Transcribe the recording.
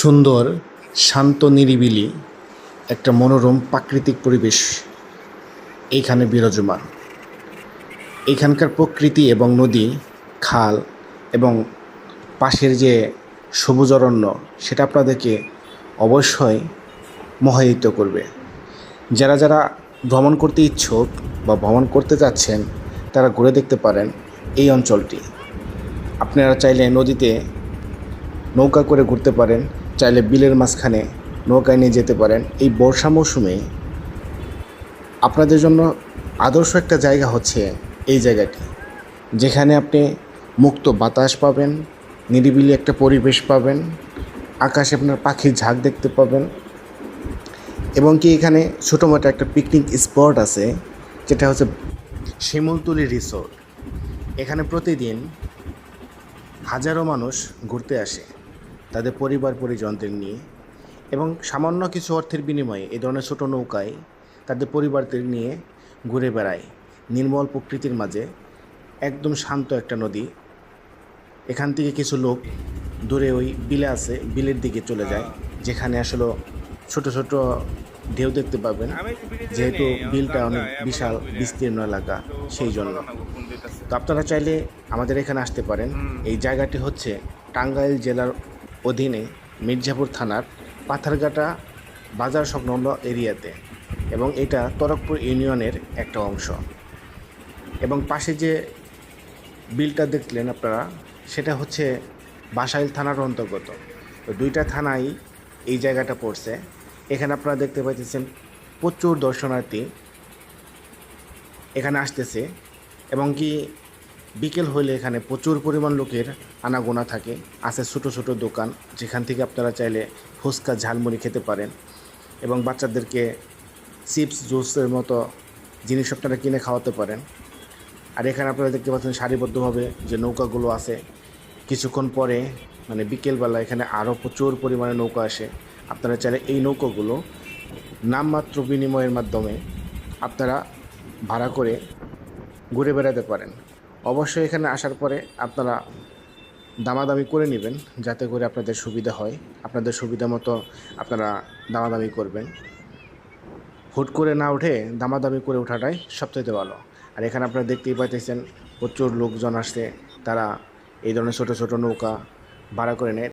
সুন্দর, শান্ত, নিরিবিলি একটা মনোরম প্রাকৃতিক পরিবেশ এইখানে বিরাজমান। এখানকার প্রকৃতি এবং নদী, খাল এবং পাশের যে সবুজ অরণ্য, সেটা আপনাদেরকে অবশ্যই মোহিত করবে। যারা যারা ভ্রমণ করতে ইচ্ছুক বা ভ্রমণ করতে যাচ্ছেন তারা ঘুরে দেখতে পারেন এই অঞ্চলটি। আপনারা চাইলে নদীতে নৌকা করে ঘুরতে পারেন। চাইলে বিলের মাঝখানে নৌকায় নিয়ে যেতে পারেন। এই বর্ষা মৌসুমে আপনাদের জন্য আদর্শ একটা জায়গা হচ্ছে এই জায়গাটি, যেখানে আপনি মুক্ত বাতাস পাবেন, নিরিবিলি একটা পরিবেশ পাবেন, আকাশে আপনার পাখির ঝাঁক দেখতে পাবেন এবং কি এখানে ছোটো মোটো একটা পিকনিক স্পট আছে, যেটা হচ্ছে শিমুলতলি রিসোর্ট এখানে প্রতিদিন হাজারো মানুষ ঘুরতে আসে। তাদের পরিবার পরিজনদের নিয়ে এবং সামান্য কিছু অর্থের বিনিময়ে এই ধরনের ছোটো নৌকায় তাদের পরিবারদের নিয়ে ঘুরে বেড়ায়। নির্মল প্রকৃতির মাঝে একদম শান্ত একটা নদী। এখান থেকে কিছু লোক দূরে ওই বিলে আছে, বিলের দিকে চলে যায়, যেখানে আসলে ছোট ছোট ঢেউ দেখতে পাবেন। যেহেতু বিলটা অনেক বিশাল, বিস্তীর্ণ এলাকা, সেই জন্য। তো আপনারা চাইলে আমাদের এখানে আসতে পারেন। এই জায়গাটি হচ্ছে টাঙ্গাইল জেলার অধীনে মির্জাপুর থানার পাথারঘাটা বাজার সংলগ্ন এরিয়াতে এবং এটা তরকপুর ইউনিয়নের একটা অংশ। এবং পাশে যে বিলটা দেখলেন আপনারা, সেটা হচ্ছে বাসাইল থানার অন্তর্গত। তো দুইটা থানাই এই জায়গাটা পড়ছে। এখানে আপনারা দেখতে পাইতেছেন প্রচুর দর্শনার্থী এখানে আসতেছে। এবং কি বিকেল হলে এখানে প্রচুর পরিমাণ লোকের আনাগোনা থাকে। আছে ছোটো ছোটো দোকান, যেখান থেকে আপনারা চাইলে ফুচকা, ঝালমুড়ি খেতে পারেন এবং বাচ্চাদেরকে চিপস, জুসের মতো জিনিস আপনারা কিনে খাওয়াতে পারেন। আর এখানে আপনারা দেখতে পাচ্ছেন সারিবদ্ধভাবে যে নৌকাগুলো আছে। কিছুক্ষণ পরে মানে বিকেলবেলা এখানে আরও প্রচুর পরিমাণে নৌকা আসে। আপনারা চাইলে এই নৌকাগুলো নামমাত্র বিনিময়ের মাধ্যমে আপনারা ভাড়া করে ঘুরে বেড়াতে পারেন। অবশ্যই এখানে আসার পরে আপনারা দামাদামি করে নেবেন, যাতে করে আপনাদের সুবিধা হয়। আপনাদের সুবিধা মতো আপনারা দামাদামি করবেন। হুট করে না উঠে দামাদামি করে ওঠাটাই সবচেয়ে ভালো। আর এখানে আপনারা দেখতেই পাইতেছেন প্রচুর লোকজন আসছে, তারা এই ধরনের ছোটো ছোটো নৌকা ভাড়া করে নেয়।